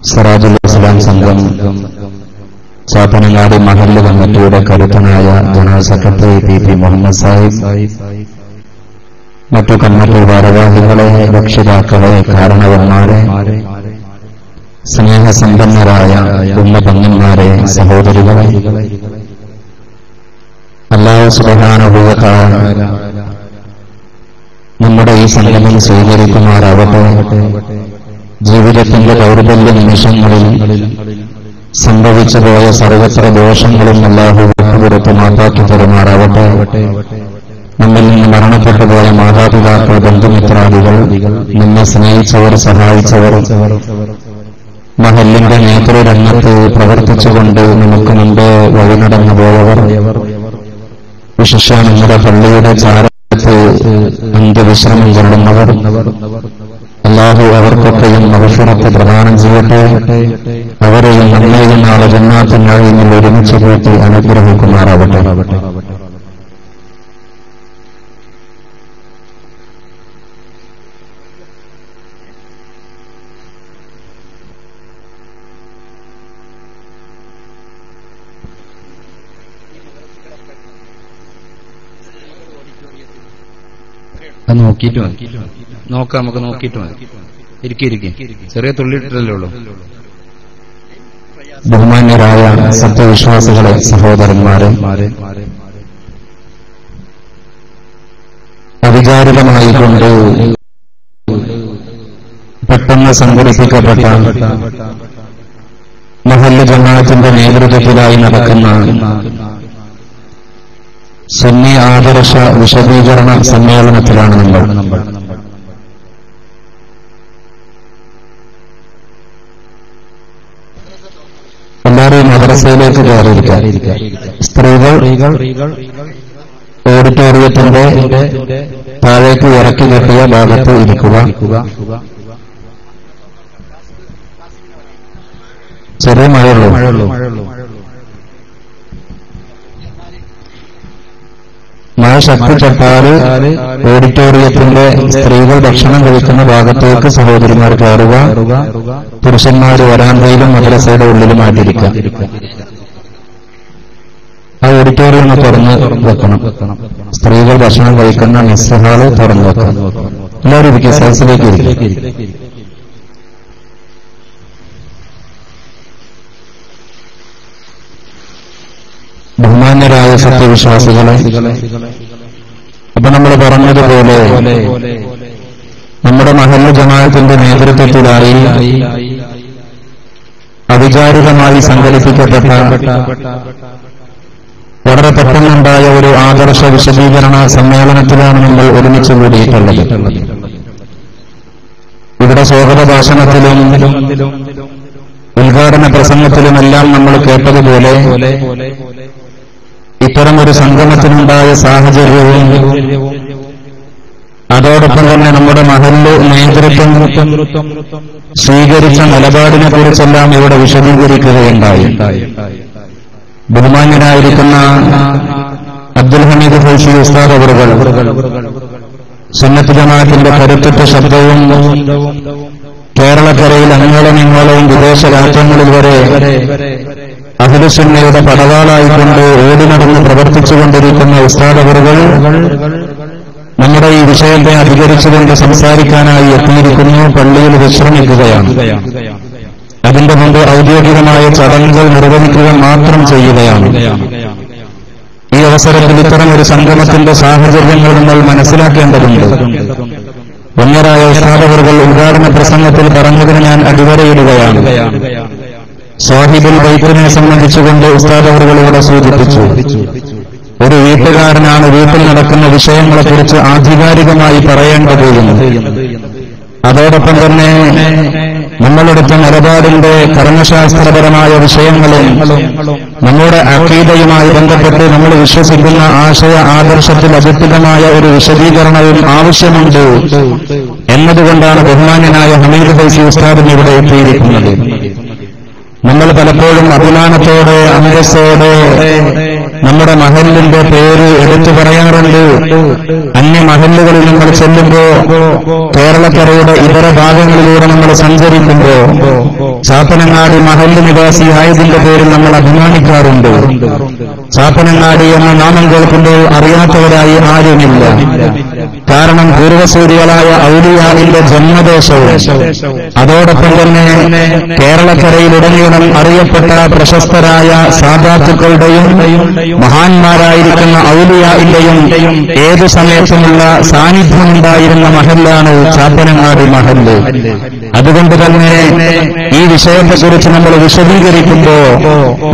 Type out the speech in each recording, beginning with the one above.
സിറാജുൽ ഇസ്ലാം സംഘം ചാപ്പനങ്ങാടി മഹല്ല് കമ്മിറ്റിയുടെ കരുത്തനായ general secretary P P Muhammad Sahib. മറ്റു കമ്മിറ്റി ഭാരവാഹികളെ രക്ഷിതാക്കളെ കാരണവന്മാരെ സ്നേഹസമ്പന്നരായ ഉമ്മപങ്ങന്മാരെ സഹോദരികളെ അല്ലാഹു സുബാനുഭവത്തായ നമ്മുടെ ഈ സംഗമം സ്വീകരിക്കുമാറാവട്ടെ ജീവിതത്തിന്റെ ദൗർബല്യ നിമിഷങ്ങളിൽ സംഭവിച്ചു പോയ സർവത്ര ദോഷങ്ങളും അല്ലാഹു വിട്ടുപുറത്ത് മാതാക്കി തരുമാറാവട്ടെ. നമ്മിൽ നിന്ന് മരണപ്പെട്ടു മാതാപിതാക്കൾ ബന്ധുമിത്രാദികൾ നിന്നെ സ്നേഹിച്ചവർ സഹായിച്ചവർ മഹല്ലിന്റെ നേതൃരംഗത്ത് പ്രവർത്തിച്ചുകൊണ്ട് നമുക്ക് മുമ്പ് വഴി നടന്നു പോയവർ വിശിഷ്യ നമ്മുടെ പള്ളിയുടെ ചാരത്ത് അന്ത്യവിശ്രമം കൊള്ളുന്നവർ അള്ളാഹു അവർക്കൊക്കെയും അവസരത്തെ പ്രദാനം ചെയ്യട്ടെ. അവരെയും നമ്മെയും നാളെ ജന്നാത്തിനായി ഒരുമിച്ച് കൂട്ടി അനുഗ്രഹിക്കുമാറാവട്ടെ. അത് നോക്കിയിട്ട് മതി. നോക്കാം നമുക്ക് നോക്കിയിട്ട് മതി. ഇരിക്കെ ഇരിക്കെ. ചെറിയ തുള്ളിയിട്ടല്ലേ ഉള്ളൂ. ബഹുമാന്യരായ സത്യവിശ്വാസികളെ സഹോദരന്മാരെ അവിചാരിതമായിക്കൊണ്ട് പെട്ടെന്ന് സംഘടിപ്പിക്കപ്പെട്ട മഹല്ല ജമാഅത്തിന്റെ നേതൃത്വത്തിലായി നടക്കുന്ന സുന്നി ആദർശ വിശദീകരണ സമ്മേളനത്തിലാണ് നമ്മൾ. എല്ലാവരും മദ്രസയിലേക്ക് കയറിയിരിക്കാം സ്ത്രീകൾ ഓഡിറ്റോറിയത്തിന്റെ താഴേക്ക് ഇറക്കി കെട്ടിയ ഭാഗത്ത് ഇരിക്കുക. ചെറിയ മഴയുള്ളൂ. മഴ ശക്തിപ്പെട്ടാൽ ഓഡിറ്റോറിയത്തിന്റെ സ്ത്രീകൾ ഭക്ഷണം കഴിക്കുന്ന ഭാഗത്തേക്ക് സഹോദരിമാർ കയറുക പുരുഷന്മാർ വരാന്തയിലും മദ്രസയുടെ ഉള്ളിലുമായിട്ടിരിക്കാം ആ ഓഡിറ്റോറിയം തുറന്ന് വെക്കണം. സ്ത്രീകൾ ഭക്ഷണം കഴിക്കുന്ന മിസ്സഹാൾ ഹാൾ തുറന്നു വെക്കണം. എല്ലാവരും ഇരിക്കും സദസ്സിലേക്ക് ഇരിക്കും. ബഹുമാന്യരായ സത്യവിശ്വാസികളെ അപ്പൊ നമ്മൾ പറഞ്ഞതുപോലെ നമ്മുടെ മഹല്ല ജമാഅത്തിന്റെ നേതൃത്വത്തിലായി അവിചാരിതമായി സംഘടിപ്പിക്കപ്പെട്ട വളരെ പെട്ടെന്നുണ്ടായ ഒരു ആദർശ വിശദീകരണ സമ്മേളനത്തിലാണ് നമ്മൾ ഒരുമിച്ച് കൂടിയിട്ടുള്ളത്. ഇവിടെ സ്വാഗത ഭാഷണത്തിലും ഉദ്ഘാടന പ്രസംഗത്തിലുമെല്ലാം നമ്മൾ കേട്ടതുപോലെ ഇത്തരം ഒരു സംഗമത്തിനുണ്ടായ സാഹചര്യവും അതോടൊപ്പം തന്നെ നമ്മുടെ മഹല്ല് നേതൃത്വം സ്വീകരിച്ച നിലപാടിനെ കുറിച്ചെല്ലാം ഇവിടെ വിശദീകരിക്കുകയുണ്ടായി. ബഹുമാന്യനായിരിക്കുന്ന അബ്ദുൽ ഹമീദ് ഫൈസി ഉസ്താദ് അവറുകൾ സുന്നത്ത് ജമാഅത്തിന്റെ കരുത്തുറ്റ ശബ്ദവും കേരളക്കരയിൽ അങ്ങോളം ഇങ്ങോളവും വിദേശ രാജ്യങ്ങളിൽ വരെ അഖിലുസുന്നയുടെ പടവാളായിക്കൊണ്ട് ഓടി നടന്ന് പ്രവർത്തിച്ചുകൊണ്ടിരിക്കുന്ന ഉസ്താദവറുകൾ നമ്മുടെ ഈ വിഷയത്തെ അധികരിച്ചുകൊണ്ട് സംസാരിക്കാനായി എത്തിയിരിക്കുന്നു പള്ളിയിൽ വിശ്രമിക്കുകയാണ്. അതിന്റെ മുമ്പ് ഔദ്യോഗികമായ ചടങ്ങുകൾ നിർവഹിക്കുക മാത്രം ചെയ്യുകയാണ്. ഈ അവസരത്തിൽ ഇത്തരം ഒരു സംഗമത്തിന്റെ സാഹചര്യങ്ങൾ നമ്മൾ മനസ്സിലാക്കേണ്ടതുണ്ട്. ഒന്നരായ ഉസ്താദവറുകൾ ഉദ്ഘാടന പ്രസംഗത്തിൽ പറഞ്ഞതിന് ഞാൻ അടിവരയിടുകയാണ്. സാഹിബുൽ വൈദ്യനെ സംബന്ധിച്ചുകൊണ്ട് ഉസ്താദ് ഇവിടെ സൂചിപ്പിച്ചു. ഒരു വീട്ടുകാരനാണ് വീട്ടിൽ നടക്കുന്ന വിഷയങ്ങളെക്കുറിച്ച് ആധികാരികമായി പറയേണ്ടത് അതോടൊപ്പം തന്നെ നമ്മളെടുത്ത നിലപാടിന്റെ കർമ്മശാസ്ത്രപരമായ വിഷയങ്ങളും നമ്മുടെ അക്കീതയുമായി ബന്ധപ്പെട്ട് നമ്മൾ വിശ്വസിക്കുന്ന ആശയ ആദർശത്തിൽ അധിഷ്ഠിതമായ ഒരു വിശദീകരണവും ആവശ്യമുണ്ട് എന്നതുകൊണ്ടാണ് ബഹുമാന്യനായ ഹമീദ് ഫൈസി ഉസ്താദിന് ഇവിടെ എത്തിയിരിക്കുന്നത്. നമ്മൾ പലപ്പോഴും അഭിമാനത്തോടെ അന്തസ്സോടെ നമ്മുടെ മഹലിന്റെ പേര് എടുത്തു പറയാറുണ്ട്. അന്യ മഹലുകളിൽ നമ്മൾ ചെല്ലുമ്പോ കേരളക്കരയുടെ ഇതര ഭാഗങ്ങളിലൂടെ നമ്മൾ സഞ്ചരിക്കുമ്പോ ചാത്തനങ്ങാടി മഹൽ നിവാസി ആയതിന്റെ പേരിൽ നമ്മൾ അഭിമാനിക്കാറുണ്ട്. ചാപ്പനങ്ങാടി എന്ന നാമം കേൾക്കുമ്പോൾ അറിയാത്തവരായി ആരുമില്ല. കാരണം പൂർവസൂരികളായ ഔലിയാവിന്റെ ജന്മദേശവും അതോടൊപ്പം തന്നെ കേരളക്കരയിലുടനീളം അറിയപ്പെട്ട പ്രശസ്തരായ സാധാത്തുക്കളുടെയും മഹാന്മാരായിരിക്കുന്ന ഔലിയാവിന്റെയും ഏതു സമയത്തുമുള്ള സാന്നിധ്യമുണ്ടായിരുന്ന മഹല്ലാണ് ചാപ്പനങ്ങാടി മഹല്ല്. അതുകൊണ്ട് തന്നെ വിഷയത്തെക്കുറിച്ച് നമ്മൾ വിശദീകരിക്കുമ്പോ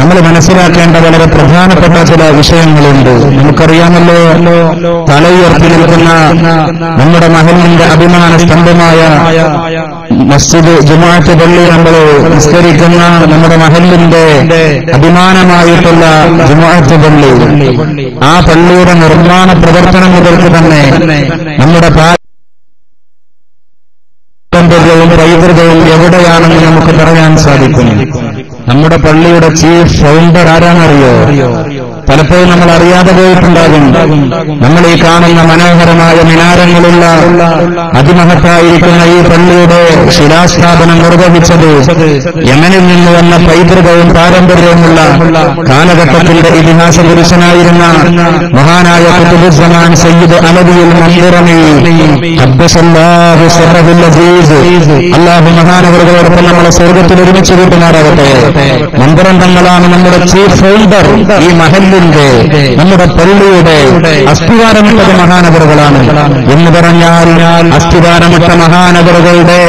നമ്മൾ മനസ്സിലാക്കേണ്ട വളരെ പ്രധാനപ്പെട്ട ചില വിഷയങ്ങളുണ്ട്. നമുക്കറിയാമല്ലോ തലയുയർത്തി നിൽക്കുന്ന നമ്മുടെ മഹലിന്റെ അഭിമാന സ്തംഭമായ മസ്ജിദ് ജുമാഅത്ത് പള്ളി നമ്മൾ നിസ്കരിക്കുന്ന നമ്മുടെ മഹലിന്റെ അഭിമാനമായിട്ടുള്ള ജുമാഅത്ത് പള്ളി. ആ പള്ളിയുടെ നിർമ്മാണ പ്രവർത്തനം മുതൽക്ക് തന്നെ നമ്മുടെ പൈതൃകവും എവിടെയാണെന്ന് നമുക്ക് പറയാൻ സാധിക്കും. നമ്മുടെ പള്ളിയുടെ ചീഫ് ഫൗണ്ടർ ആരാണറിയോ പലപ്പോഴും നമ്മൾ അറിയാതെ പോയിട്ടുണ്ടാകും. നമ്മൾ ഈ കാണുന്ന മനോഹരമായ മിനാരങ്ങളുള്ള അതിമഹത്തായിരിക്കുന്ന ഈ പള്ളിയുടെ ശിലാസ്ഥാപനം നിർവഹിച്ചത് യമനിൽ നിന്ന് വന്ന പൈതൃകവും പാരമ്പര്യവുമുള്ള കാലഘട്ടത്തിന്റെ ഇതിഹാസ പുരുഷനായിരുന്ന മഹാനായ കുത്തുബുസമാൻ സയ്യിദ് അലബിയിൽ മന്ദിറമി. അബ്ദുസല്ലാഹു അസീസ്. അള്ളാഹു മഹാനവറുകളോടൊപ്പം നമ്മളെ സ്വർഗത്തിൽ ഒരുമിച്ച് കൂട്ടുമാറാകട്ടെ. മന്ത്രന്തങ്ങളാണ് നമ്മുടെ ചീഫ് ഫൗണ്ടർ ഈ മഹലിന്റെ നമ്മുടെ പള്ളിയുടെ അസ്ഥിവാരമിട്ടത് മഹാനഗറുകളാണ്. എന്ന് പറഞ്ഞാൽ അസ്ഥിവാരമിട്ട മഹാനഗറുകളുടെ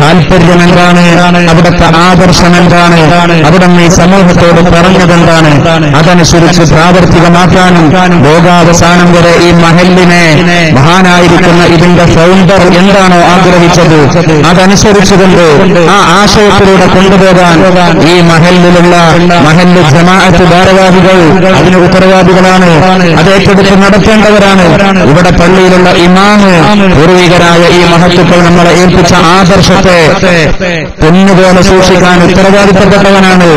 താല്പര്യം എന്താണ്? അവിടുത്തെ ആദർശം എന്താണ്? അവിടെ ഈ സമൂഹത്തോട് പറഞ്ഞതെന്താണ് അതനുസരിച്ച് പ്രാവർത്തികമാക്കാനും ലോകാവസാനം വരെ ഈ മഹലിനെ മഹാനായിരിക്കുന്ന ഇതിന്റെ ഫൗണ്ടർ എന്താണോ ആഗ്രഹിച്ചത് അതനുസരിച്ചുകൊണ്ട് ആ ആശയത്തിലൂടെ കൊണ്ടുപോകാൻ ഈ മഹലിലുള്ള മഹല്ല ജമാഅത്ത് ഭാരവാഹികൾ അതിന് ഉത്തരവാദികളാണ്. അത് ഏറ്റെടുത്ത് നടത്തേണ്ടവരാണ്. ഇവിടെ പള്ളിയിലുള്ള ഇമാമ് പൂർവികരായ ഈ മഹത്തുക്കൾ നമ്മളെ ഏൽപ്പിച്ച ആദർശത്തെ പൊന്നുപോലെ സൂക്ഷിക്കാൻ ഉത്തരവാദിത്തപ്പെട്ടവനാണ്.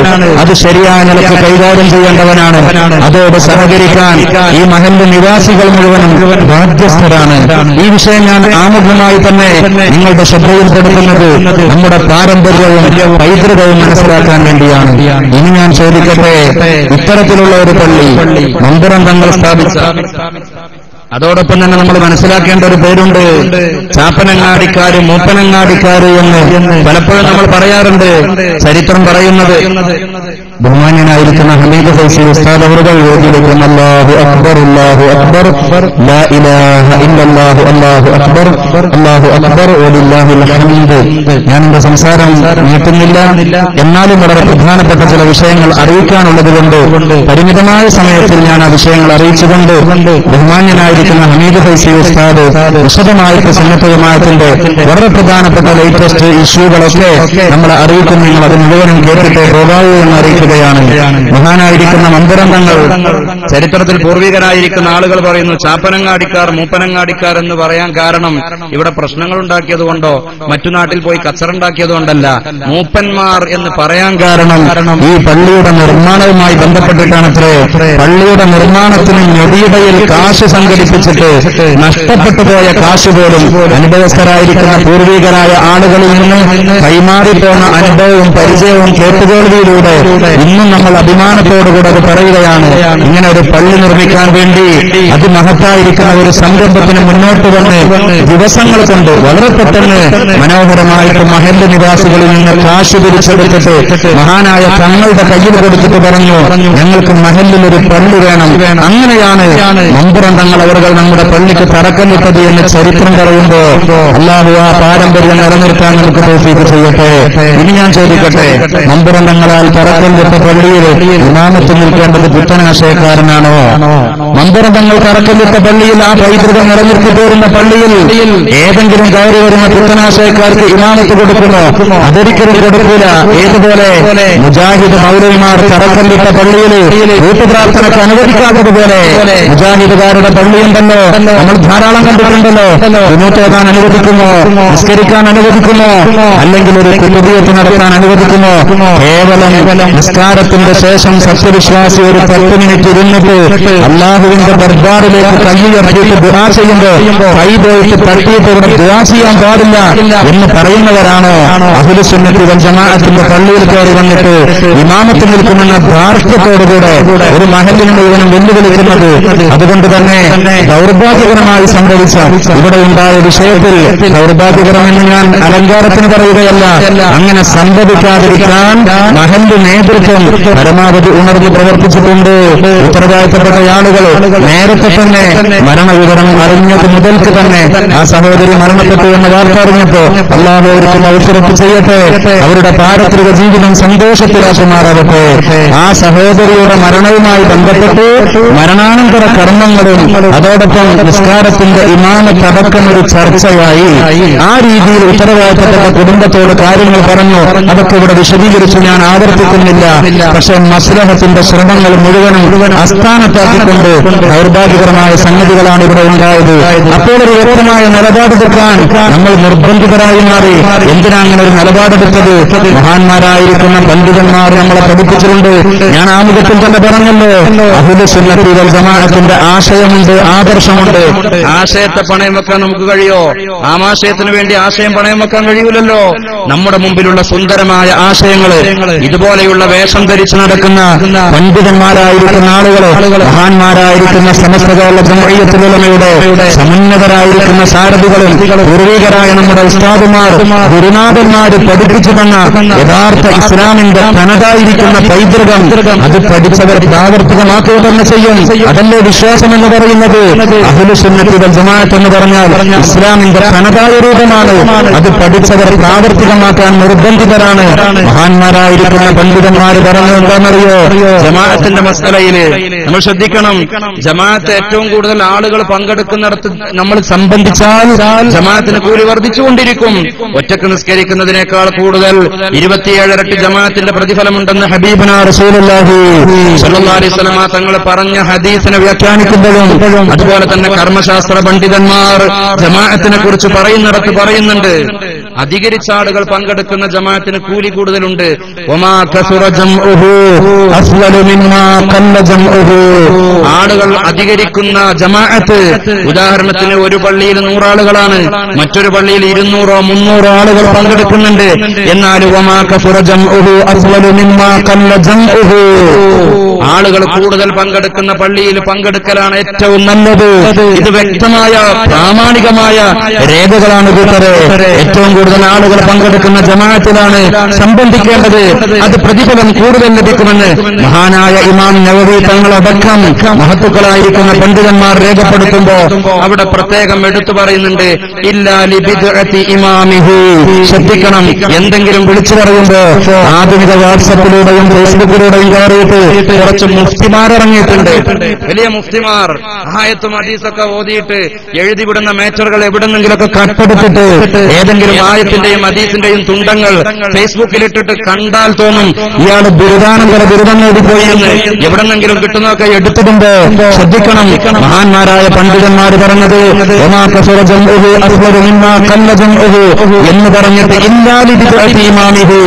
അത് ശരിയായ നിലയ്ക്ക് കൈകാര്യം ചെയ്യേണ്ടവനാണ്. അതോട് സഹകരിക്കാൻ ഈ മഹലിന്റെ നിവാസികൾ മുഴുവനും ബാധ്യസ്ഥരാണ്. ഈ വിഷയം ഞാൻ ആമുഖമായി തന്നെ നിങ്ങളുടെ ശ്രദ്ധയിൽപ്പെടുത്തുന്നത് നമ്മുടെ പാരമ്പര്യവും പൈതൃകവും മനസ്സിലാക്കാൻ വേണ്ടിയാണ്. ഇനി ഞാൻ ചോദിക്കട്ടെ ഇത്തരത്തിലുള്ള ഒരു പള്ളി മന്ദിരം തങ്ങൾ സ്ഥാപിച്ച. അതോടൊപ്പം തന്നെ നമ്മൾ മനസ്സിലാക്കേണ്ട ഒരു പേരുണ്ട്. ചാപ്പനങ്ങാടിക്കാര് മൂപ്പനങ്ങാടിക്കാര് എന്ന് പലപ്പോഴും നമ്മൾ പറയാറുണ്ട്. ചരിത്രം പറയുന്നത് ബഹുമാന്യനായിരിക്കുന്ന ഹമീദ് ഫൈസി ഉസ്താദ് അവറുകൾ ഓതിയിരിക്കും അല്ലാഹു അക്ബർ അല്ലാഹു അക്ബർ ലാ ഇലാഹ ഇല്ലല്ലാഹു അല്ലാഹു അക്ബർ അല്ലാഹു അക്ബർ വലില്ലാഹുൽ ഹമീദ് ഞാൻ എന്റെ സംസാരം നീട്ടുന്നില്ല. എന്നാലും വളരെ പ്രധാനപ്പെട്ട ചില വിഷയങ്ങൾ അറിയിക്കാനുള്ളത് കൊണ്ട് പരിമിതമായ സമയത്തിൽ ഞാൻ ആ വിഷയങ്ങൾ അറിയിച്ചുകൊണ്ട് ബഹുമാന്യനായിരിക്കുന്ന ഹമീദ് ഫൈസി ഉസ്താദ് വിശദമായിട്ട് സന്നദ്ധമായതിന്റെ വളരെ പ്രധാനപ്പെട്ട ലേറ്റസ്റ്റ് ഇഷ്യൂകളൊക്കെ നമ്മളെ അറിയിക്കുന്നു. നിങ്ങൾ അത് മുഴുവനും കേട്ടിട്ട് പോകാവൂ എന്ന് അറിയിക്കുകയാണ് മഹാനായിരിക്കുന്ന മന്ദിരന്തങ്ങൾ ചരിത്രത്തിൽ പൂർവികരായിരിക്കുന്ന ആളുകൾ പറയുന്നു ചാപ്പനങ്ങാടിക്കാർ മൂപ്പനങ്ങാടിക്കാർ എന്ന് പറയാൻ കാരണം ഇവിടെ പ്രശ്നങ്ങൾ ഉണ്ടാക്കിയതുകൊണ്ടോ മറ്റു നാട്ടിൽ പോയി കച്ചറുണ്ടാക്കിയതുകൊണ്ടല്ല മൂപ്പന്മാർ എന്ന് പറയാൻ കാരണം ഈ പള്ളിയുടെ നിർമ്മാണവുമായി ബന്ധപ്പെട്ടിട്ടാണത്രേ പള്ളിയുടെ നിർമ്മാണത്തിന് ഞൊടിയിടയിൽ കാശ് സംഘടിപ്പിച്ചിട്ട് നഷ്ടപ്പെട്ടു പോയ കാശ് പോലും അനുഭവസ്ഥരായിരിക്കുന്ന പൂർവികരായ ആളുകളിൽ നിന്ന് കൈമാറിപ്പോന്ന അനുഭവവും പരിചയവും കേട്ടുകേൾവിയിലൂടെ ഇന്നും നമ്മൾ അഭിമാനത്തോടുകൂടെ അത് പറയുകയാണ്. ഇങ്ങനെ ഒരു പള്ളി നിർമ്മിക്കാൻ വേണ്ടി അതിമഹത്തായിരിക്കുന്ന ഒരു സംരംഭത്തിന് മുന്നോട്ട് വന്ന് ദിവസങ്ങൾ കൊണ്ട് വളരെ പെട്ടെന്ന് മനോഹരമായിട്ട് മഹല്ല് നിവാസികളിൽ നിന്ന് കാശ് പിരിച്ചെടുത്തിട്ട് മഹാനായ തങ്ങളുടെ കയ്യിൽ കൊടുത്തിട്ട് പറഞ്ഞു ഞങ്ങൾക്ക് മഹല്ലിൽ ഒരു പള്ളി വേണം. അങ്ങനെയാണ് മമ്പുറം തങ്ങൾ അവർ നമ്മുടെ പള്ളിക്ക് തറക്കല്ലിട്ടത് എന്ന് ചരിത്രം പറയുമ്പോ അല്ലാഹു ആ പാരമ്പര്യം നിലനിർത്താൻ നമുക്ക് തോഫീക്ക് ചെയ്യട്ടെ. ഇനി ഞാൻ ചോദിക്കട്ടെ മമ്പുറം തങ്ങളാൽ തറക്കല്ലിട്ട പള്ളിയിൽ ഇമാമത്തിൽ നിൽക്കേണ്ടത് പുത്തനാശയക്കാരനാണോ? തങ്ങൾ തറക്കല്ലിട്ട പള്ളിയിൽ ആ പൈതൃകം നിലനിർത്തി പോരുന്ന പള്ളിയിൽ ഏതെങ്കിലും കയറി വരുന്ന പുത്തനാശയക്കാർക്ക് ഇമാമത്ത് കൊടുക്കുമോ? അതൊരിക്കലും കൊടുക്കില്ല ഏതുപോലെ? മുജാഹിദ് മൗലവിമാർ കറക്കല്ലിട്ട പള്ളിയിൽ കൂട്ടുപ്രാർത്ഥനക്ക് അനുവദിക്കാത്തതുപോലെ മുജാഹിദുകാരുടെ പള്ളിയുണ്ടല്ലോ നമ്മൾ ധാരാളം കണ്ടിട്ടുണ്ടല്ലോ. മുന്നോട്ട് അനുവദിക്കുമോ? നിസ്കരിക്കാൻ അനുവദിക്കുമോ? അല്ലെങ്കിൽ ഒരു കുല്ലുദീയത്ത് നടത്താൻ അനുവദിക്കുമോ? കേവലം നിസ്കാരത്തിന്റെ ശേഷം സത്യവിശ്വാസി ഒരു പത്ത് മിനിറ്റ് ഇരുന്നിട്ട് അള്ളാഹുവിന്റെ ദർബാറിലേക്ക് കയ്യുയർത്തിയിട്ട് ദുആ ചെയ്യുമ്പോ കൈ പോയിട്ട് തട്ടിയിട്ട് ഇവിടെ ദുരാ ചെയ്യാൻ പാടില്ല എന്ന് പറയുന്നവരാണ് അഖിലുസുന്നത്തി വൽ ജമാഅത്തിന്റെ പള്ളിയിൽ കയറി വന്നിട്ട് ഇമാമത്തിൽ നിൽക്കുമെന്ന ധാർഷ്ട്യത്തോടുകൂടെ ഒരു മഹലിന് മുഴുവനും വെല്ലുവിളിക്കുന്നത് അതുകൊണ്ട് തന്നെ ദൗർഭാഗ്യകരമായി സംഭവിച്ച ഇവിടെ ഉണ്ടായ വിഷയത്തിൽ ദൗർഭാഗ്യകരമെന്ന് ഞാൻ അലങ്കാരത്തിന് പറയുകയല്ല. അങ്ങനെ സംഭവിക്കാതിരിക്കാൻ മഹന്റെ നേതൃത്വം പരമാവധി ഉണർന്ന് പ്രവർത്തിച്ചിട്ടുണ്ട്. ഉത്തരവാദിത്തപ്പെട്ട ആളുകൾ നേരത്തെ തന്നെ മരണവിവരം അറിഞ്ഞത് മുതൽക്ക് തന്നെ ആ സഹോദരി മരണപ്പെട്ടു എന്ന വാർത്ത അറിഞ്ഞപ്പോ അള്ളാഹു അവർക്കും അവസരത്ത് ചെയ്യട്ടെ. അവരുടെ പാരത്രിക ജീവിതം സന്തോഷത്തിലാക്കുമാറാവട്ടെ ആ സഹോദരിയുടെ മരണവുമായി ബന്ധപ്പെട്ട് മരണാനന്തര കർമ്മങ്ങളും അതോടൊപ്പം നിസ്കാരത്തിന്റെ ഇമാമത്തടക്കം ഒരു ചർച്ചയായി. ആ രീതിയിൽ ഉത്തരവാദിത്തപ്പെട്ട കുടുംബത്തോട് കാര്യങ്ങൾ പറഞ്ഞു. അതൊക്കെ ഇവിടെ വിശദീകരിച്ച് ഞാൻ ആവർത്തിക്കുന്നില്ല. പക്ഷെ മസ്ലഹത്തിന്റെ ശ്രമങ്ങൾ മുഴുവനും അസ്ഥാനത്താക്കിക്കൊണ്ട് ദൗർഭാഗ്യകരമായ സംഗതികളാണ് ഇവിടെ ഉണ്ടായത്. അപ്പോൾ ഒരു വ്യക്തമായ നിലപാടെടുക്കാൻ നമ്മൾ നിർബന്ധിതരായി മാറി. എന്തിനാ അങ്ങനെ ഒരു നിലപാടെടുത്തത് മഹാന്മാരായിരിക്കുന്ന പണ്ഡിതന്മാർ നമ്മളെ പഠിപ്പിച്ചിട്ടുണ്ട്. ഞാൻ ആമുഖത്തിൽ തന്നെ പറഞ്ഞല്ലോ. അഹുല സമാനത്തിന്റെ ആശയമുണ്ട് ആദർശമുണ്ട്. ആശയത്തെ പണയം വെക്കാൻ നമുക്ക് കഴിയോ? ആമാശയത്തിന് വേണ്ടി ആശയം പണയം വെക്കാൻ കഴിയൂലല്ലോ. നമ്മുടെ മുമ്പിലുള്ള സുന്ദരമായ ആശയങ്ങൾ ഇതുപോലെയുള്ള വേഷം ധരിച്ച് നടക്കുന്ന പണ്ഡിതന്മാരായിരിക്കുന്ന ആളുകളെ മഹാന്മാരായിരിക്കുന്ന സമസ്ത കേരള ജമയത്തിലുള്ളവയുടെ സമുന്നതരായിരിക്കുന്ന സാരഥികളും പൂർവികരായ നമ്മുടെ ഉസ്താദുമാർ ഗുരുനാഥന്മാര് പഠിപ്പിച്ചു തന്ന യഥാർത്ഥ ഇസ്ലാമിന്റെ തനതായിരിക്കുന്ന പൈതൃകം അത് പഠിച്ചവർ പ്രാവർത്തികമാക്കുക തന്നെ ചെയ്യും. അതല്ലേ വിശ്വാസം എന്ന് പറയുന്നത് അഖിലുസുന്നത്തി വൽ ജമാഅത്ത് എന്ന് പറഞ്ഞാൽ ഇസ്ലാമിന്റെ തനതായ രൂപമാണ്. അത് പഠിച്ചവർ പ്രാവർത്തികമാക്കാൻ നിർബന്ധിതരാണ്. മഹാന്മാരായിരിക്കുന്ന പണ്ഡിതന്മാർ പറഞ്ഞത് എന്താണെന്നറിയോ? ജമാഅത്തിന്റെ മസലയിൽ നമ്മൾ ശ്രദ്ധിക്കണം ജമാഅത്ത് ഏറ്റവും കൂടുതൽ ആളുകൾ പങ്കെടുക്കുന്നിടത്ത് നമ്മൾ സംബന്ധിച്ചാൽ ജമാഅത്തിന് കൂലി വർദ്ധിച്ചുകൊണ്ടിരിക്കും. ഒറ്റയ്ക്ക് നിസ്കരിക്കുന്നതിനേക്കാൾ കൂടുതൽ ഇരുപത്തിയേഴരട്ടി ജമാഅത്തിന്റെ പ്രതിഫലമുണ്ടെന്ന് ഹബീബന റസൂലുള്ളാഹി സല്ലല്ലാഹു അലൈഹി വസല്ലമ തങ്ങൾ പറഞ്ഞ ഹദീസിനെ വ്യാഖ്യാനിക്കുമ്പോഴും അതുപോലെ തന്നെ കർമ്മശാസ്ത്ര പണ്ഡിതന്മാർ ജമാഅത്തിനെ കുറിച്ച് പറയുന്നിടത്ത് പറയുന്നുണ്ട്. അധികരിച്ച ആളുകൾ പങ്കെടുക്കുന്ന ജമാഅത്തിന് കൂലി കൂടുതലുണ്ട്. ഒമാ കസുറ മിമ്മാ ആളുകൾ അധികരിക്കുന്ന ജമാഅത്ത് ഉദാഹരണത്തിന് ഒരു പള്ളിയിൽ നൂറാളുകളാണ് മറ്റൊരു പള്ളിയിൽ ഇരുന്നൂറോ മുന്നൂറോ ആളുകൾ പങ്കെടുക്കുന്നുണ്ട്. എന്നാൽ വമാ മിമ്മാ ആളുകൾ കൂടുതൽ പങ്കെടുക്കുന്ന പള്ളിയിൽ പങ്കെടുക്കലാണ് ഏറ്റവും നല്ലത്. ഇത് വ്യക്തമായ പ്രാമാണികമായ രേഖകളാണ് കൂട്ടരെ. ഏറ്റവും കൂടുതൽ ആളുകൾ പങ്കെടുക്കുന്ന ജമാഅത്തിലാണ് സംബന്ധിക്കേണ്ടത്. അത് പ്രതിഫലം കൂടുതൽ ലഭിക്കുമെന്ന് മഹാനായ ഇമാം നവവി തങ്ങളടക്കം മഹത്തുക്കളായിരിക്കുന്ന പണ്ഡിതന്മാർ രേഖപ്പെടുത്തുമ്പോ അവിടെ പ്രത്യേകം എടുത്തു പറയുന്നുണ്ട് ഇല്ലാ ഇമാമിഹു. ശ്രദ്ധിക്കണം എന്തെങ്കിലും വിളിച്ചു പറയുമ്പോ ആധുനിക വാട്സപ്പിലൂടെയും ഫേസ്ബുക്കിലൂടെയും കയറിയിട്ട് കുറച്ച് മുഫ്തിമാർ ഇറങ്ങിയിട്ടുണ്ട്. വലിയ മുഫ്തിമാർ ആയത്തും ഹദീസൊക്കെ ഓതിയിട്ട് എഴുതിവിടുന്ന മേച്ചറുകൾ എവിടെന്നെങ്കിലൊക്കെ കട്ടെടുത്തിട്ട് ഏതെങ്കിലും ആയത്തിന്റെയും ഹദീസിന്റെയും തുണ്ടങ്ങൾ ഫേസ്ബുക്കിലിട്ടിട്ട് കണ്ടാൽ തോന്നും ഇയാൾ ബിരുദാനന്തര ബിരുദം നേടിപ്പോയി എവിടെന്നെങ്കിലും കിട്ടുന്നതൊക്കെ എടുത്ത് എടുത്തിട്ടുണ്ട്. ശ്രദ്ധിക്കണം. മഹാന്മാരായ പണ്ഡിതന്മാർ പറഞ്ഞത് എന്ന് പറഞ്ഞിട്ട് ഇമാമിഹി.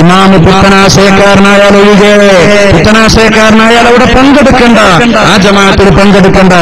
ഇമാമ് പുത്തനാശയക്കാരനായാൽ ഒഴികെ പുത്തനാശയക്കാരനായാൽ അവിടെ പങ്കെടുക്കണ്ട. ആ ജമാഅത്തിൽ പങ്കെടുക്കണ്ട.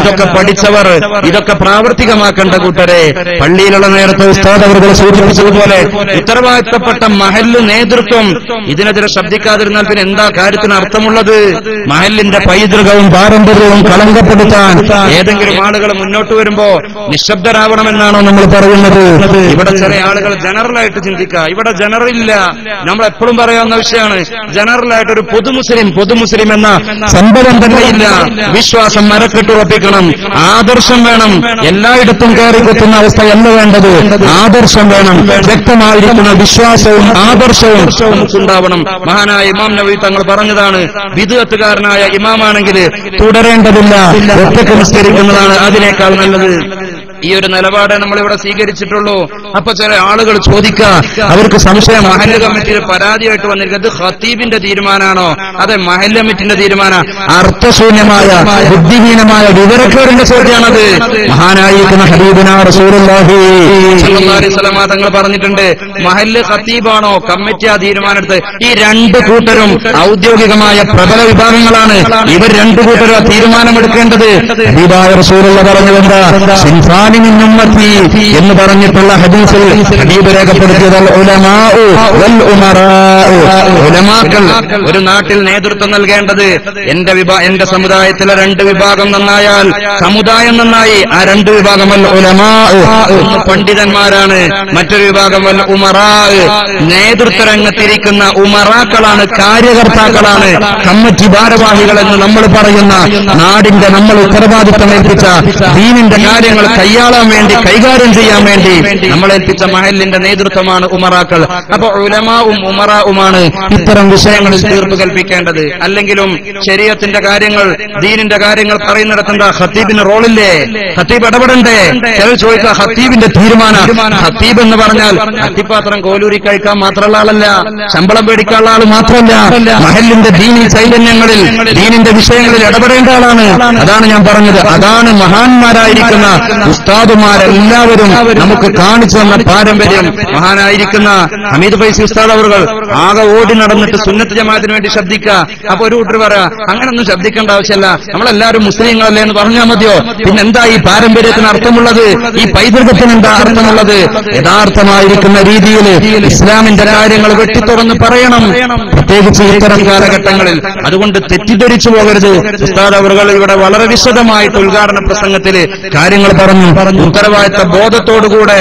ഇതൊക്കെ പഠിച്ചവർ ഇതൊക്കെ പ്രാവർത്തികമാക്കേണ്ട കൂട്ടരെ. പള്ളിയിലുള്ള നേരത്തെ ഉസ്താദ് അവർ സൂചിപ്പിച്ചതുപോലെ ഉത്തരവാദിത്തപ്പെട്ട മഹല്ല് നേതൃത്വം ഇതിനെതിരെ ശബ്ദിക്കാതിരുന്നാൽ പിന്നെ എന്താ കാര്യത്തിന് അർത്ഥമുള്ളത്? മഹലിന്റെ പൈതൃകവും പാരമ്പര്യവും കളങ്കപ്പെടുത്താൻ ഏതെങ്കിലും ആളുകൾ മുന്നോട്ട് വരുമ്പോ നിശബ്ദരാവണമെന്നാണോ നമ്മൾ പറയുന്നത്? ഇവിടെ ചില ആളുകൾ ജനറലായിട്ട് ചിന്തിക്കുക. ഇവിടെ ജനറൽ ഇല്ല. നമ്മൾ എപ്പോഴും പറയാവുന്ന വിഷയമാണ്. ജനറലായിട്ട് ഒരു പൊതു മുസ്ലിം പൊതു മുസ്ലിം എന്ന സംഭവം തന്നെ ഇല്ല. വിശ്വാസം മരക്കെട്ടുറപ്പിക്കണം. ആദർശം വേണം. എല്ലായിടത്തും കയറി കുത്തുന്ന അവസ്ഥയല്ല വേണ്ടത്. ആദർശം വേണം. വ്യക്തമായിരിക്കുന്ന വിശ്വാസവും ആദർശവും നമുക്കുണ്ടാവണം. മഹാനായ ഇമാം നബി തങ്ങൾ പറഞ്ഞതാണ് വിദുവത്തുകാരനായ ഇമാമാണെങ്കിൽ തുടരേണ്ടതില്ല ഒറ്റയ്ക്ക് നിസ്കരിക്കുന്നതാണ് അതിനേക്കാൾ നല്ലത്. ഈ ഒരു നിലപാടെ നമ്മളിവിടെ സ്വീകരിച്ചിട്ടുള്ളൂ. അപ്പൊ ചില ആളുകൾ ചോദിക്കുക അവർക്ക് സംശയം മഹല്ല് കമ്മിറ്റിയിൽ പരാതിയായിട്ട് വന്നിരിക്കുന്നത് ഖത്തീബിന്റെ തീരുമാനമാണോ? അതെ മഹല്ല് കമ്മിറ്റിന്റെ തീരുമാന അർത്ഥശൂന്യമായ ബുദ്ധിഹീനമായ വിവരക്കേടിന്റെ ചോദ്യമാണത്. മഹാനായിരിക്കുന്ന ഹബീബിന റസൂലുള്ളാഹി. തങ്ങൾ പറഞ്ഞിട്ടുണ്ട് മഹല്ല് ഖത്തീബാണോ കമ്മിറ്റി ആ തീരുമാനമെടുത്ത് ഈ രണ്ട് കൂട്ടരും ഔദ്യോഗികമായ പ്രബല വിഭാഗങ്ങളാണ്. ഇവർ രണ്ടു കൂട്ടരും ആ തീരുമാനമെടുക്കേണ്ടത്. ഹബീബായ റസൂലുള്ള പറഞ്ഞുകൊണ്ട് എന്ന് പറഞ്ഞിട്ടുള്ള ഹദീസിൽ ഹബീബ് രേഖപ്പെടുത്തിയത് ഉലമാക്കൾ ഒരു നാട്ടിൽ നേതൃത്വം നൽകേണ്ടത് എന്റെ എന്റെ സമുദായത്തിലെ രണ്ട് വിഭാഗം നന്നായാൽ സമുദായം നന്നായി. ആ രണ്ട് വിഭാഗം വല്ല ഒന്ന് പണ്ഡിതന്മാരാണ് മറ്റൊരു വിഭാഗം വല്ല ഉമറാ നേതൃത്വ രംഗത്തിരിക്കുന്ന ഉമറാക്കളാണ് കാര്യകർത്താക്കളാണ്. കമ്മിറ്റി ഭാരവാഹികൾ എന്ന് നമ്മൾ പറയുന്ന നാടിന്റെ നമ്മൾ ഉത്തരവാദിത്തം ഏൽപ്പിച്ച ദീനിന്റെ കാര്യങ്ങൾ കൈയാളാൻ വേണ്ടി കൈകാര്യം ചെയ്യാൻ വേണ്ടി നമ്മളേൽപ്പിച്ച മഹലിന്റെ നേതൃത്വമാണ് ഉമറാക്കൾ. അപ്പൊ ഉലമാവും ഉമറാവുമാണ് ഇത്തരം വിഷയങ്ങളിൽ തീർപ്പ് കൽപ്പിക്കേണ്ടത്. അല്ലെങ്കിലും ശരീരത്തിന്റെ കാര്യങ്ങൾ ദീനിന്റെ കാര്യങ്ങൾ പറയുന്നിടത്തെന്താ ഹത്തീബിന് റോളില്ലേ? ഹത്തീബ് ഇടപെടണ്ടേ? ചിലർ ചോദിക്കുക ഖത്തീബിന്റെ തീരുമാനം. ഹത്തീബ് എന്ന് പറഞ്ഞാൽ അത്തിപ്പാത്രം കോലൂരി കഴിക്കാൻ മാത്രമുള്ള ആളല്ല ശമ്പളം പേടിക്കാനുള്ള ആൾ മാത്രമല്ല. മഹലിന്റെ ദീനി ചൈതന്യങ്ങളിൽ ദീനിന്റെ വിഷയങ്ങളിൽ ഇടപെടേണ്ട ആളാണ്. അതാണ് ഞാൻ പറഞ്ഞത്. അതാണ് മഹാന്മാരായിരിക്കുന്ന ഉസ്താദുമാരെല്ലാവരും നമുക്ക് കാണിച്ചു തന്ന പാരമ്പര്യം മഹാനായിരിക്കുന്ന ഹമീദ് ഫൈസി ഉസ്താദ് അവർ ആകെ ഓടി നടന്നിട്ട് സുന്നത്ത് ജമാഅത്തിന് വേണ്ടി ശബ്ദിക്കുക അപ്പൊ ഒരു കൂട്ടർ പറയാ അങ്ങനൊന്നും ശബ്ദിക്കേണ്ട ആവശ്യമല്ല. നമ്മളെല്ലാവരും മുസ്ലിങ്ങളല്ലേ എന്ന് പറഞ്ഞാൽ മതിയോ? പിന്നെ എന്താ ഈ പാരമ്പര്യത്തിന് അർത്ഥമുള്ളത്? ഈ പൈതൃകത്തിന് എന്താ അർത്ഥമുള്ളത്? യഥാർത്ഥമായിരിക്കുന്ന രീതിയിൽ ഇസ്ലാമിന്റെ കാര്യങ്ങൾ വെട്ടിത്തുറന്ന് പറയണം. പ്രത്യേകിച്ച് ഇത്തരം കാലഘട്ടങ്ങളിൽ. അതുകൊണ്ട് തെറ്റിദ്ധരിച്ചു പോകരുത്. ഉസ്താദ് അവർ ഇവിടെ വളരെ വിശദമായിട്ട് ഉദ്ഘാടന പ്രസംഗത്തിൽ കാര്യങ്ങൾ പറഞ്ഞു. ഉത്തരവാദിത്ത ബോധത്തോടുകൂടെ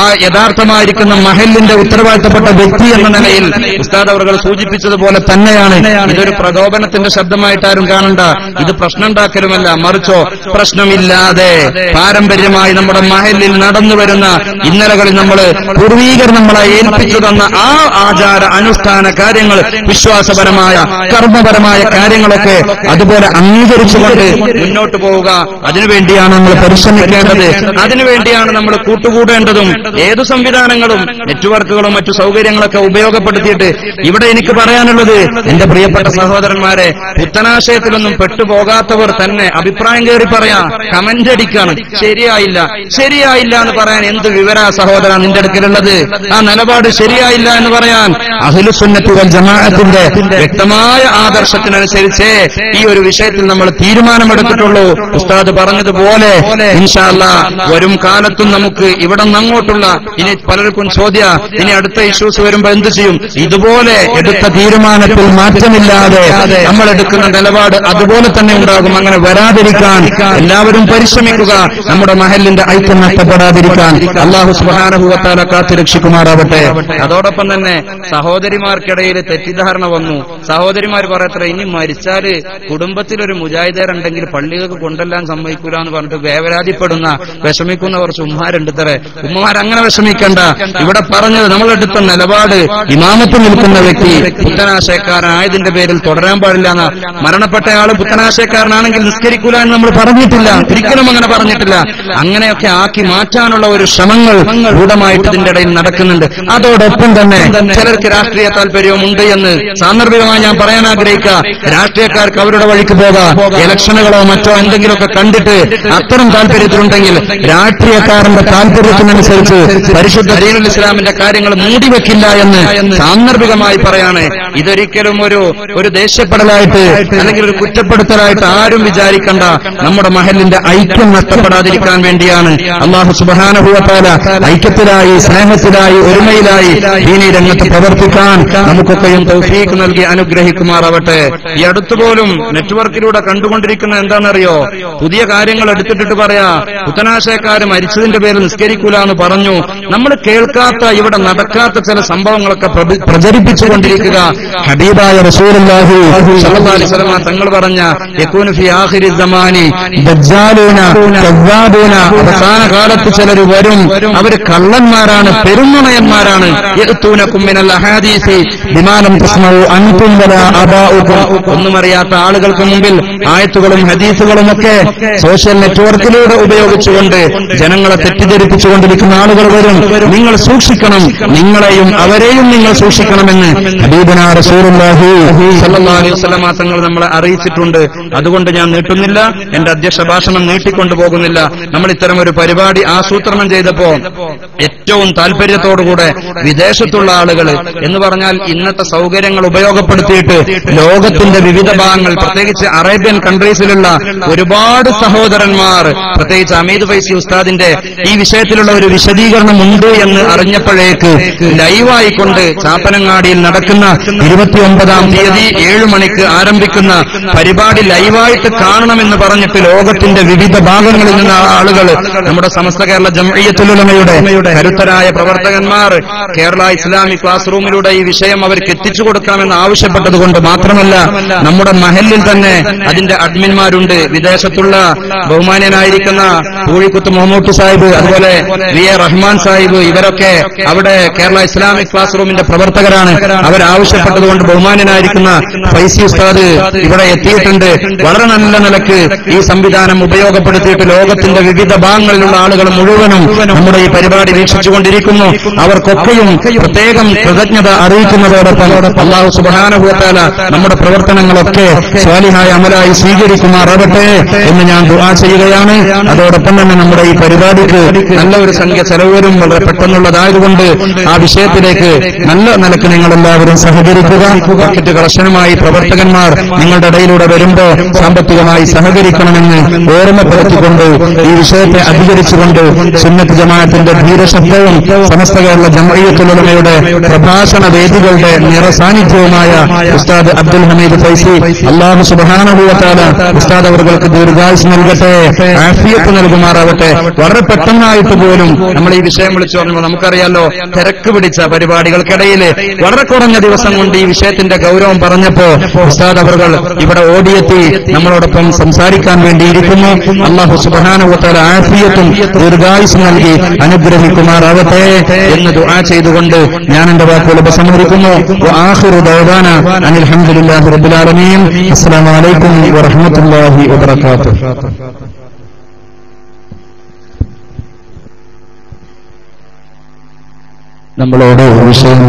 ആ യഥാർത്ഥമായിരിക്കുന്ന മഹലിന്റെ ഉത്തരവാദിത്തപ്പെട്ട വ്യക്തി എന്ന നിലയിൽ ഉസ്താദ് അവർ സൂചിപ്പിച്ചതുപോലെ തന്നെയാണ്. ഇതൊരു പ്രകോപനത്തിന്റെ ശബ്ദമായിട്ടാരും കാണണ്ട. ഇത് പ്രശ്നം ഉണ്ടാക്കലുമല്ല മറിച്ചോ പ്രശ്നമില്ലാതെ പാരമ്പര്യമായി നമ്മുടെ മഹലിൽ നടന്നു വരുന്ന ഇന്നലകളിൽ നമ്മൾ പൂർവീകർ നമ്മളെ ഏൽപ്പിച്ചു തന്ന ആ ആചാര അനുഷ്ഠാന കാര്യങ്ങൾ വിശ്വാസപരമായ കർമ്മപരമായ കാര്യങ്ങളൊക്കെ അതുപോലെ അംഗീകരിച്ചുകൊണ്ട് മുന്നോട്ട് പോവുക. അതിനുവേണ്ടിയാണ് നമ്മൾ പരിശ്രമിക്കേണ്ടത് അതിനുവേണ്ടിയാണ് നമ്മൾ കൂട്ടുകൂടേണ്ടതും ഏതു സംവിധാനങ്ങളും നെറ്റ്വർക്കുകളും മറ്റു സൗകര്യങ്ങളൊക്കെ ഉപയോഗപ്പെടുത്തിയിട്ട് ഇവിടെ എനിക്ക് പറയാനുള്ളത് എന്റെ പ്രിയപ്പെട്ട സഹോദരന്മാരെ പുത്തനാശയത്തിലൊന്നും പെട്ടുപോകാത്തവർ തന്നെ അഭിപ്രായം കയറി പറയാ കമന്റ് അടിക്കാണ്. ശരിയായില്ല. ശരിയായില്ല എന്ന് പറയാൻ എന്ത് വിവര സഹോദര നിന്റെ അടുക്കലുള്ളത്? ആ നിലപാട് ശരിയായില്ല എന്ന് പറയാൻ അഖിലുസുന്നത്തുകൾ ജമാഅത്തിന്റെ വ്യക്തമായ ആദർശത്തിനനുസരിച്ച് ഈ ഒരു വിഷയത്തിൽ നമ്മൾ തീരുമാനമെടുത്തിട്ടുള്ളൂ. ഉസ്താദ് പറഞ്ഞതുപോലെ ഇൻഷാല്ല വരും കാലത്തും നമുക്ക് ഇവിടെ നിന്ന് അങ്ങോട്ടുള്ള ഇനി പലർക്കും ചോദ്യ ഇനി അടുത്ത ഇഷ്യൂസ് വരുമ്പോ എന്ത് ചെയ്യും? ഇതുപോലെ എടുത്ത തീരുമാനത്തിൽ മാറ്റമില്ലാതെ നമ്മൾ എടുക്കുന്ന നിലപാട് അതുപോലെ തന്നെ ഉണ്ടാകും. അങ്ങനെ വരാതിരിക്കാൻ എല്ലാവരും പരിശ്രമിക്കുക. നമ്മുടെ മഹലിന്റെ ഐക്യം നഷ്ടപ്പെടാതിരിക്കാൻ അള്ളാഹു സുഹാനഭൂവത്താല കാത്തു രക്ഷിക്കുമാറാവട്ടെ. അതോടൊപ്പം തന്നെ സഹോദരിമാർക്കിടയിൽ തെറ്റിദ്ധാരണ വന്നു. സഹോദരിമാർ പറയത്ര ഇനി മരിച്ചാൽ കുടുംബത്തിലൊരു മുജാഹിദരുണ്ടെങ്കിൽ പള്ളികൾക്ക് കൊണ്ടെല്ലാം സമ്മതിക്കൂല എന്ന് പറഞ്ഞിട്ട് വേവരാതിപ്പെടുന്ന വിഷമിക്കുന്ന കുറച്ച് ഉമ്മമാരുണ്ട് ഉമ്മമാർ അങ്ങനെ വിഷമിക്കണ്ട. ഇവിടെ പറഞ്ഞത് നമ്മളെടുത്ത നിലപാട്. ഇമാമത്ത് നിൽക്കുന്ന വ്യക്തി പുത്തനാശയക്കാരനായതിന്റെ പേരിൽ തുടരാൻ പാടില്ല എന്ന. മരണപ്പെട്ട ആൾ പുത്തനാശയക്കാരനാണെങ്കിൽ നിസ്കരിക്കൂല എന്ന് നമ്മൾ പറഞ്ഞിട്ടില്ല. ഒരിക്കലും അങ്ങനെ പറഞ്ഞിട്ടില്ല. അങ്ങനെയൊക്കെ ആക്കി മാറ്റാനുള്ള ഒരു ശ്രമങ്ങൾ ഗൂഢമായിട്ട് ഇതിന്റെ ഇടയിൽ നടക്കുന്നുണ്ട്. അതോടൊപ്പം തന്നെ ചിലർക്ക് രാഷ്ട്രീയ താല്പര്യവും ഉണ്ട് എന്ന് സാന്ദർഭികമായി ഞാൻ പറയാൻ ആഗ്രഹിക്കുക. രാഷ്ട്രീയക്കാർക്ക് അവരുടെ വഴിക്ക് പോകാം. ഇലക്ഷനുകളോ മറ്റോ എന്തെങ്കിലുമൊക്കെ കണ്ടിട്ട് അത്തരം താല്പര്യത്തിലുണ്ടെങ്കിൽ രാഷ്ട്രീയക്കാരന്റെ താല്പര്യത്തിനനുസരിച്ച് പരിശുദ്ധ ദീനുൽ ഇസ്ലാമിന്റെ കാര്യങ്ങൾ മൂടിവെക്കില്ല എന്ന് സാന്ദർഭികമായി പറയാണ്. ഇതൊരിക്കലും ഒരു ഒരു ദേഷ്യപ്പെടലായിട്ട് അല്ലെങ്കിൽ ഒരു കുറ്റപ്പെടുത്തലായിട്ട് ആരും വിചാരിക്കണ്ട. നമ്മുടെ മഹലിന്റെ ഐക്യം നഷ്ടപ്പെടാതിരിക്കാൻ വേണ്ടിയാണ് അള്ളാഹു സുബാനുഭവത്താല ഐക്യത്തിലായി സ്നേഹത്തിലായി ഒരുമയിലായി ദീനി രംഗത്ത് പ്രവർത്തിക്കാൻ നമുക്കൊക്കെയും തൗഫീഖ് നൽകി അനുഗ്രഹിക്കുമാറാവട്ടെ. ഈ അടുത്തുപോലും നെറ്റ്വർക്കിലൂടെ കണ്ടുകൊണ്ടിരിക്കുന്ന എന്താണെന്നറിയോ? പുതിയ കാര്യങ്ങൾ എടുത്തിട്ടിട്ട് പറയാ. പുത്തനാശയക്കാര് മരിച്ചതിന്റെ പേരിൽ നിസ്കരിക്കൂല എന്ന് പറഞ്ഞു. നമ്മൾ കേൾക്കാത്ത ഇവിടെ നടക്കാത്ത ചില സംഭവങ്ങളൊക്കെ പ്രചരിപ്പിച്ചുകൊണ്ടിരിക്കുക. ഹബീബായ തങ്ങൾ പറഞ്ഞ ആഖിരി സമാനി അവസാന കാലത്ത് ചിലർ വരും അവർ കള്ളന്മാരാണ് അബാഉകും. ഒന്നും അറിയാത്ത ആളുകൾക്ക് മുമ്പിൽ ആയത്തുകളും ഹദീസുകളും ഒക്കെ സോഷ്യൽ നെറ്റ്വർക്കിലൂടെ ഉപയോഗിച്ചുകൊണ്ട് ജനങ്ങളെ തെറ്റിദ്ധരിപ്പിച്ചുകൊണ്ടിരിക്കുന്ന ആളുകൾ വരും. നിങ്ങൾ സൂക്ഷിക്കണം. നിങ്ങളെയും അവരെയും നിങ്ങൾ സൂക്ഷിക്കണമെന്ന് ഹബീബന തങ്ങൾ നമ്മളെ അറിയിച്ചിട്ടുണ്ട്. അതുകൊണ്ട് ഞാൻ നീട്ടുന്നില്ല. എന്റെ അധ്യക്ഷ ഭാഷണം നീട്ടിക്കൊണ്ടു പോകുന്നില്ല. നമ്മൾ ഇത്തരം ഒരു പരിപാടി ആസൂത്രണം ചെയ്തപ്പോ ഏറ്റവും താല്പര്യത്തോടുകൂടെ വിദേശത്തുള്ള ആളുകൾ എന്ന് പറഞ്ഞാൽ ഇന്നത്തെ സൗകര്യങ്ങൾ ഉപയോഗപ്പെടുത്തിയിട്ട് ലോകത്തിന്റെ വിവിധ ഭാഗങ്ങൾ പ്രത്യേകിച്ച് അറേബ്യൻ കൺട്രീസിലുള്ള ഒരുപാട് സഹോദരന്മാർ പ്രത്യേകിച്ച് അമീദ് ഫൈസി ഉസ്താദിന്റെ ഈ വിഷയത്തിലുള്ള ഒരു വിശദീകരണം ഉണ്ട് എന്ന് അറിഞ്ഞപ്പോഴേക്ക് ലൈവായിക്കൊണ്ട് ചാപ്പനങ്ങാടിയിൽ നടക്കുന്ന ഇരുപത്തിയൊമ്പതാം തീയതി ഏഴു മണിക്ക് ആരംഭിക്കുന്ന പരിപാടി ലൈവായിട്ട് കാണണമെന്ന് പറഞ്ഞിട്ട് ലോകത്തിന്റെ വിവിധ ഭാഗങ്ങളിൽ നിന്ന് ആളുകൾ നമ്മുടെ സമസ്ത കേരള ജമയത്തുലമയുടെ കരുത്തരായ പ്രവർത്തകന്മാർ കേരള ഇസ്ലാമിക് ക്ലാസ് റൂമിലൂടെ ഈ വിഷയം അവർക്ക് എത്തിച്ചു കൊടുക്കാമെന്ന് ആവശ്യപ്പെട്ടതുകൊണ്ട് മാത്രമല്ല നമ്മുടെ മഹലിൽ തന്നെ അതിന്റെ അഡ്മിന്മാരുണ്ട് വിദേശത്തുള്ള ബഹുമാന്യനായിരിക്കുന്ന പൂഴിക്കുത്ത് മുഹമ്മൂട്ട് സാഹിബ് അതുപോലെ വി എ റഹ്മാൻ സാഹിബ് ഇവരൊക്കെ അവിടെ കേരള ഇസ്ലാമിക് ക്ലാസ് റൂമിന്റെ പ്രവർത്തകരാണ്. അവരാവശ്യപ്പെട്ടതുകൊണ്ട് ബഹുമാനനായിരിക്കുന്ന ഫൈസി ഉസ്താദ് ഇവിടെ എത്തിയിട്ടുണ്ട്. വളരെ നല്ല നിലയ്ക്ക് ഈ സംവിധാനം ഉപയോഗപ്പെടുത്തിയിട്ട് ലോകത്തിന്റെ വിവിധ ഭാഗങ്ങളിലുള്ള ആളുകൾ മുഴുവനും നമ്മുടെ ഈ പരിപാടി വീക്ഷിച്ചുകൊണ്ടിരിക്കുന്നു. അവർക്കൊക്കെയും പ്രത്യേകം കൃതജ്ഞത അറിയിക്കുന്നതോടൊപ്പം അള്ളാഹു സുബാനുഭവത്താല നമ്മുടെ പ്രവർത്തനങ്ങളൊക്കെ സ്വാലിഹായ അമലായി സ്വീകരിക്കുമാറാവട്ടെ എന്ന് ഞാൻ ദുആ ചെയ്യുകയാണ്. അതോടൊപ്പം തന്നെ നമ്മുടെ ഈ പരിപാടിക്ക് നല്ല ഒരു സംഖ്യ ചെലവരും വളരെ പെട്ടെന്നുള്ളതായതുകൊണ്ട് ആ വിഷയത്തിലേക്ക് നല്ല നിലയ്ക്ക് നിങ്ങൾ എല്ലാവരും സഹകരിക്കുക. ബക്കറ്റ് കളക്ഷനുമായി പ്രവർത്തകന്മാർ നിങ്ങളുടെ ഇടയിലൂടെ വരുമ്പോ സാമ്പത്തികമായി സഹകരിക്കണമെന്ന് ഓർമ്മപ്പെടുത്തിക്കൊണ്ട് ഈ വിഷയത്തെ അധികരിച്ചുകൊണ്ട് സുന്നത്ത് ജമാഅത്തിന്റെ ധീരശബ്ദവും സമസ്ത കേരള ജമയത്തുലമയുടെ പ്രഭാഷണ വേദികളുടെ നിറസാന്നിധ്യവുമായ ഉസ്താദ് അബ്ദുൽ ഹമീദ് ഫൈസി അള്ളാഹു സുബാനുഭവത്താല ഉസ്താദ് അവർക്ക് ദീർഘായുസ് നൽകട്ടെ. ആഫിയത്ത് നൽകുമാറാവട്ടെ. വളരെ പെട്ടെന്നായിട്ട് പോലും നമ്മൾ ഈ വിഷയം വിളിച്ചു പറഞ്ഞപ്പോൾ നമുക്കറിയാലോ തിരക്ക് പിടിച്ച പരിപാടികൾക്കിടയിൽ വളരെ കുറഞ്ഞ ദിവസം കൊണ്ട് ഈ വിഷയത്തിന്റെ ഗൗരവം പറഞ്ഞപ്പോ ഉസ്താദ് അവർ ഇവിടെ ഓടിയെത്തി നമ്മളോടൊപ്പം സംസാരിക്കാൻ വേണ്ടിയിരിക്കുന്നു. അള്ളാഹു സുബാനുഭവത്താല ആഫിയത്തും ദീർഘായുസ് നൽകി അനുഗ്രഹിക്കുമാറാവട്ടെ എന്ന് ദുആ ചെയ്തുകൊണ്ട് ഞാൻ എന്റെ വാക്കുകൾ ഉപസംഹരിക്കുന്നു. ആഖിറു ദഅവാന അനിൽ ഹംദുലില്ലാഹി റബ്ബിൽ ആലമീൻ. നമ്മളോട് വിഷയം